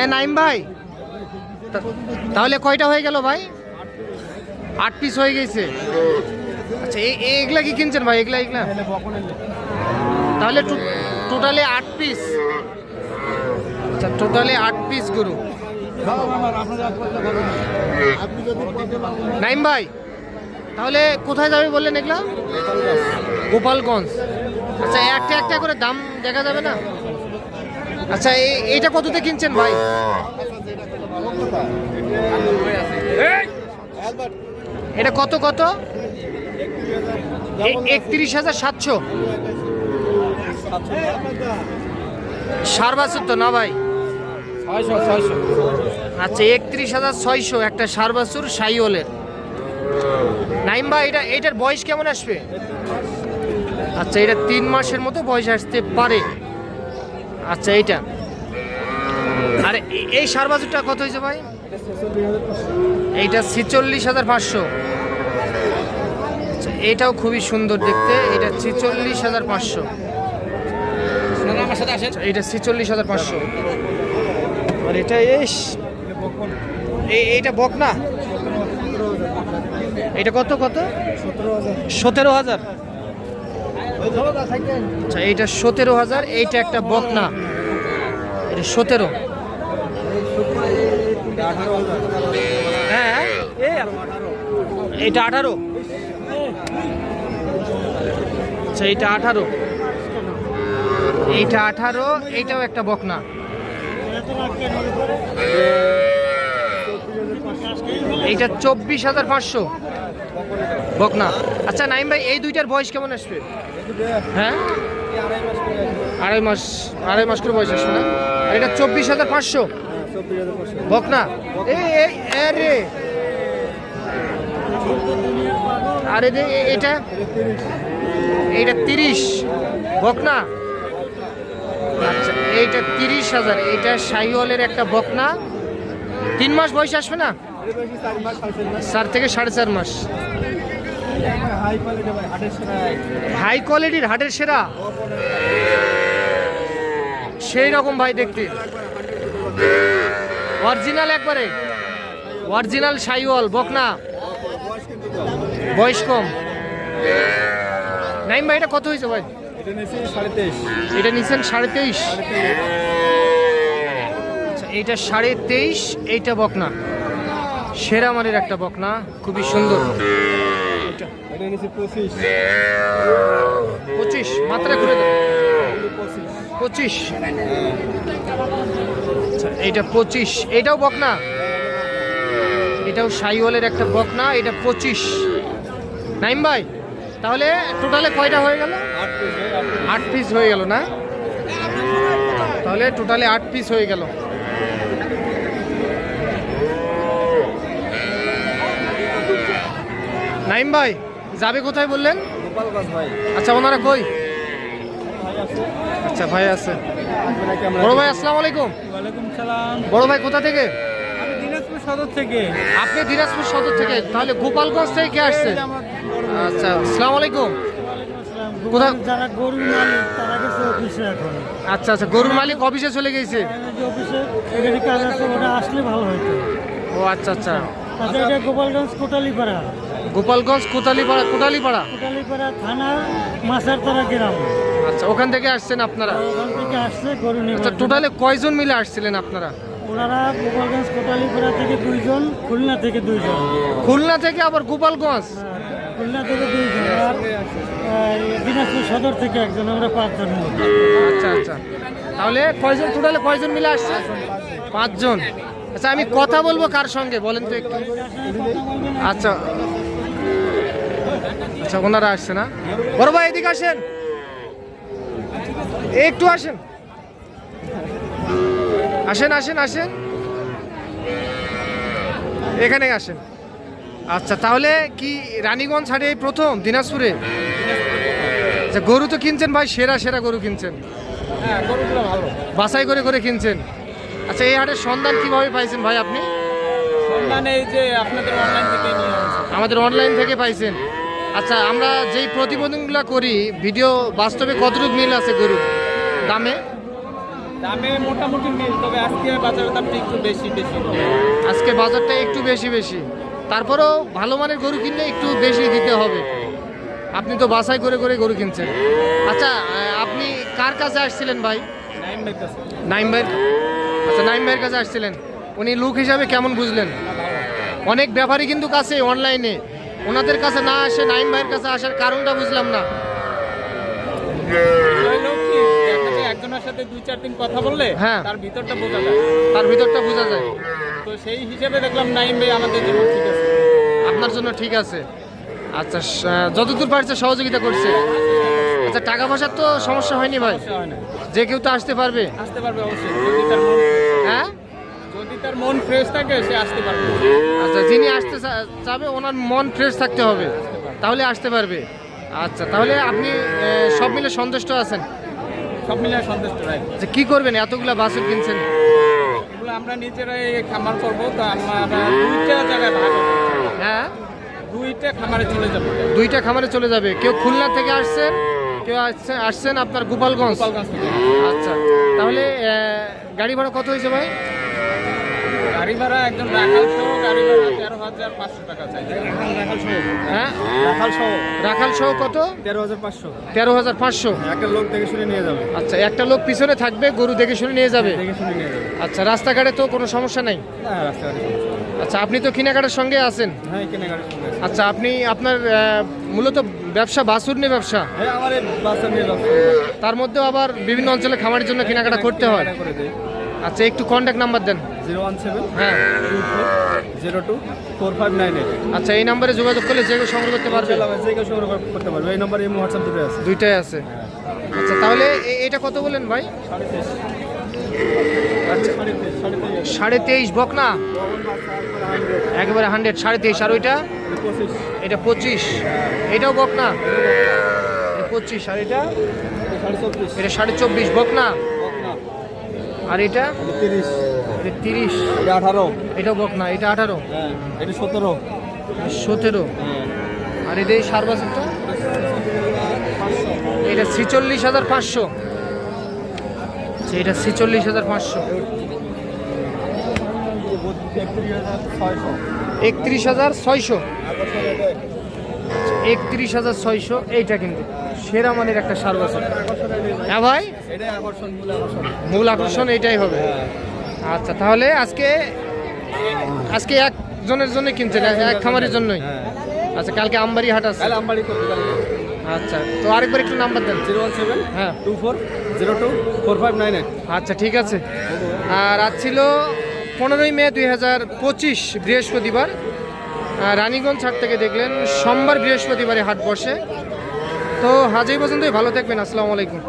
হ্যাঁ নাইম ভাই। তাহলে কয়টা হয়ে গেল ভাই? আট পিস হয়ে গেছে। আচ্ছা এগুলা কি কিনছেন ভাই? এগুলা এগুলা? তাহলে টোটালে আট পিস আচ্ছা টোটালে আট পিস গরু। নাইম ভাই, তাহলে কোথায় যাবে বললেন এগুলা? গোপালগঞ্জ। আচ্ছা একটা একটা করে দাম দেখা যাবে না? আচ্ছা এই- এইটা কততে কিনছেন ভাই? এটা কত কত? একত্রিশ হাজার সাতশো। সার বাছুর তো না ভাই? আচ্ছা একত্রিশ হাজার ছয়শো একটা সার বাছুর সাইওলের। নাইম ভাই এটা এটার বয়স কেমন আসবে? আচ্ছা এটা তিন মাসের মতো বয়স আসতে পারে। আচ্ছা এইটা। আর এই সার বাছুরটা কত হয়েছে ভাই? এইটা ছেচল্লিশ হাজার পাঁচশো। আচ্ছা, এটাও খুবই সুন্দর দেখতে। এটা ছেচল্লিশ হাজার পাঁচশো। আপনারা আমার সাথে আসেন। এইটা ছেচল্লিশ হাজার পাঁচশো। আর এটা এস এই এইটা বক না? এটা কত কত? সতেরো হাজার। আচ্ছা এইটা সতেরো হাজার, এইটা একটা বকনা। এটা সতেরো। হ্যাঁ এইটা আঠারো। আচ্ছা এইটা আঠারো। এইটা আঠারো, এইটাও একটা বকনা। এইটা চব্বিশ হাজার পাঁচশো। বকনা। আচ্ছা নাইম ভাই, এই দুইটার বয়স কেমন আসবে? হ্যাঁ? আড়াই মাস আড়াই মাস করে বয়স আসবে না? আর এটা চব্বিশ হাজার পাঁচশো? বকনা? আরে আরে এটা? এইটা তিরিশ। বকনা? আচ্ছা এইটা তিরিশ হাজার। এইটা শাহিওয়ালের একটা বকনা। তিন মাস বয়স আসবে না? চার থেকে সাড়ে চার মাস। হাই কোয়ালিটির হাটের সেরা সেই রকম ভাই দেখতে। অরিজিনাল একবারে। অরিজিনাল সাইওয়াল বকনা। বয়স কম। নাইম ভাই এটা কত হয়েছে ভাই? এটা নিছেন সাড়ে তেইশ। আচ্ছা, এইটা সাড়ে তেইশ এইটা বকনা। সেরা মানের একটা বকনা খুবই সুন্দর। এটা এটা নিয়েছি পঁচিশ। পঁচিশ মাত্রা ঘুরে পঁচিশ। আচ্ছা, এইটা পঁচিশ। এইটাও বকনা? এটাও সাইওয়ালের একটা বকনা এটা পঁচিশ। নাইম ভাই তাহলে টোটালে কয়টা হয়ে গেল? আট পিস হয়ে গেল। না? তাহলে টোটালে আট পিস হয়ে গেল। নাইম ভাই, যাবে কোথায় বললেন? আচ্ছা ওনারা কই? আচ্ছা ভাই আছে। বড় ভাই, আসসালাম আলাইকুম। বড় ভাই, কোথা থেকে? দিনাজপুর সদর থেকে আপনি দিনাজপুর সদর থেকে, তাহলে গোপালগঞ্জ থেকে কে আসছে? আচ্ছা আসসালামু আলাইকুম। যারা গরু মালিক অফিসে আচ্ছা আচ্ছা গরুর মালিক অফিসে চলে গেছে। অফিসে আসলে ভালো হতো ও আচ্ছা আচ্ছা। আচ্ছা এটা গোপালগঞ্জ কোটালিপাড়া। গোপালগঞ্জ কোতালিপাড়া কোটালিপাড়া? কোটালিপাড়া থানা মাসারতলা গ্রাম। আচ্ছা ওখান থেকে আসছেন আপনারা? ওখান থেকে আসছে গরু নিয়ে আচ্ছা টোটালে কয়জন মিলে আসছিলেন আপনারা? ওনারা গোপালগঞ্জ কোটালিপাড়া থেকে দুইজন খুলনা থেকে দুইজন। খুলনা থেকে আবার গোপালগঞ্জ? খুলনা থেকে দুইজন আর দিনাজপুর সদর থেকে একজন আমরা পাঁচজন আচ্ছা আচ্ছা। তাহলে কয়জন টোটালে কয়জন মিলে আসছে? পাঁচজন। আচ্ছা আমি কথা বলব কার সঙ্গে? বলেন তো একটু। আচ্ছা। আচ্ছা ওনারা আসছে না? বড় ভাই এদিকে আসেন। একটু আসেন। আসেন আসেন আসেন। এখানে আসেন। আচ্ছা তাহলে কি রানীগঞ্জ হাটে এই প্রথম দিনাজপুরে? আচ্ছা গরু তো কিনছেন ভাই সেরা সেরা গরু কিনছেন। হ্যাঁ বাছাই করে করে কিনছেন। আচ্ছা এই হাটের সন্ধান কীভাবে পাইছেন ভাই আপনি? সন্ধান এই যে আপনাদের অনলাইন থেকে নিয়ে আমাদের অনলাইন থেকে পাইছেন। আচ্ছা আমরা যেই প্রতিবেদনগুলো করি ভিডিও বাস্তবে কতটুকু মিল আছে গরু দামে? দামে মোটামুটি মিল তবে আজকে বাজারের দামটা একটু বেশি বেশি আজকে বাজারটা একটু বেশি বেশি। তারপরেও ভালো মানের গরু কিনলে একটু বেশি দিতে হবে। আপনি তো বাছাই করে করে গরু কিনছেন। আচ্ছা আপনি কার কাছে আসছিলেন ভাই? নাইম দেখতেছে নাইম ভাইয়ের আচ্ছা নাইম ভাইয়ের কাছে আসছিলেন। উনি লুক হিসাবে কেমন বুঝলেন? অনেক ব্যাপারী কিন্তু কাছে অনলাইনে। ওনাদের কাছে না আসে নাইম ভাইয়ের কাছে আসার কারণটা বুঝলাম না। হলো কি দেখা যায় একজনের সাথে দুই চার দিন কথা বললে হ্যাঁ। তার ভিতরটা বোঝা যায়। তার ভিতরটা বোঝা যায়। তো সেই হিসেবে দেখলাম নাইম ভাই আমাদের জন্য ঠিক আছে। আপনার জন্য ঠিক আছে। আচ্ছা যতদূর পারছে সহযোগিতা করছে। আচ্ছা টাকা পয়সার তো সমস্যা হয়নি ভাই? যে কেউ তো আসতে পারবে। আসতে পারবে অবশ্যই তার হ্যাঁ? যদি তার মন ফ্রেশ থাকে সে আসতে পারবে। আচ্ছা যিনি আসতে চাবে ওনার মন ফ্রেশ থাকতে হবে। তাহলে আসতে পারবে। আচ্ছা তাহলে আপনি সব মিলে সন্তুষ্ট আছেন? সব মিলিয়ে সন্তুষ্ট যে কি করবেন? এতগুলা বাছুর কিনছেন। এগুলো আমরা নিজেরাই খামার করব তো আমরা দুইটা জায়গায় ভাগ হ্যাঁ? দুইটা খামারে চলে যাব। দুইটা খামারে চলে যাবে। কেউ খুলনা থেকে আসছেন কেউ আসছেন আসছেন আপনার গোপালগঞ্জ। আচ্ছা তাহলে গাড়ি ভাড়া কত হয়েছে ভাই? গাড়ি ভাড়া একজন রাখাল সহ গাড়ি ভাড়া তেরো হাজার পাঁচশো টাকা চাই। রাখাল সহ। হ্যাঁ? রাখাল সহ। রাখাল সহ কত? তেরো হাজার পাঁচশো। তেরো হাজার পাঁচশো। একটা লোক দেখে শুনে নিয়ে যাবে। আচ্ছা একটা লোক পিছনে থাকবে গরু দেখে শুনে নিয়ে যাবে। দেখে শুনে নিয়ে যাবে। আচ্ছা রাস্তাঘাটে তো কোনো সমস্যা নাই? না রাস্তাঘাটে আচ্ছা আপনি তো কেনাকাটার সঙ্গে আছেন। হ্যাঁ গাড়ি শুনে আচ্ছা আপনি আপনার মূলত ব্যবসা বাছুর নিয়ে ব্যবসা? হ্যাঁ আমার নিয়ে তার মধ্যেও আবার বিভিন্ন অঞ্চলে খামারের জন্য কেনাকাটা করতে হয়। আচ্ছা একটু কন্ট্যাক্ট নাম্বার দেন। জিরো ওয়ান সেভেন হ্যাঁ। Zero two four five nine eight. আচ্ছা এই নাম্বারে যোগাযোগ করলে যে কেউ সংগ্রহ করতে পারবে। যে কেউ সংগ্রহ করতে পারবে। এই নম্বর এই হোয়াটসঅ্যাপ দুটো আছে। দুইটাই আছে। আচ্ছা তাহলে এটা কত বলেন ভাই? সাড়ে সাড়ে তেইশ সাড়ে তেইশ বক না একেবারে হান্ড্রেড সাড়ে তেইশ। আর ওইটা? এটা পঁচিশ। এটাও বক না এটা পঁচিশ। আর এটা? এটা সাড়ে চব্বিশ বক না না আর এটা? তিরিশ। এটা আঠারো। এটাও বক না এটা আঠারো। হ্যাঁ এটা সতেরো। সতেরো। আর এটা এই সার বাছুরটা? এটা ছিচল্লিশ হাজার পাঁচশো। আচ্ছা, এটা ছিচল্লিশ হাজার পাঁচশো। একত্রিশ হাজার ছয়শো। একত্রিশ হাজার ছয়শো এইটা কিন্তু। সেরা মানের একটা সার বাছুর হ্যাঁ ভাই? এটাই আকর্ষণ মূল আকর্ষণ এইটাই হবে। আচ্ছা তাহলে আজকে আজকে একজনের জন্য কিনছেন এক খামারের জন্যই? আচ্ছা কালকে আমবাড়ি হাট আছে। আচ্ছা তো আরেকবার একটু নাম্বার দেন। জিরো ওয়ান সেভেন হ্যাঁ। Two four zero two four five nine eight. আচ্ছা ঠিক আছে। আর আজ ছিল পনেরোই মে দুই হাজার পঁচিশ, বৃহস্পতিবার। রানীগঞ্জ হাট থেকে দেখলেন, সোমবার বৃহস্পতিবারে হাট বসে। তো আজ এই পর্যন্তই, ভালো থাকবেন, আসসালামু আলাইকুম।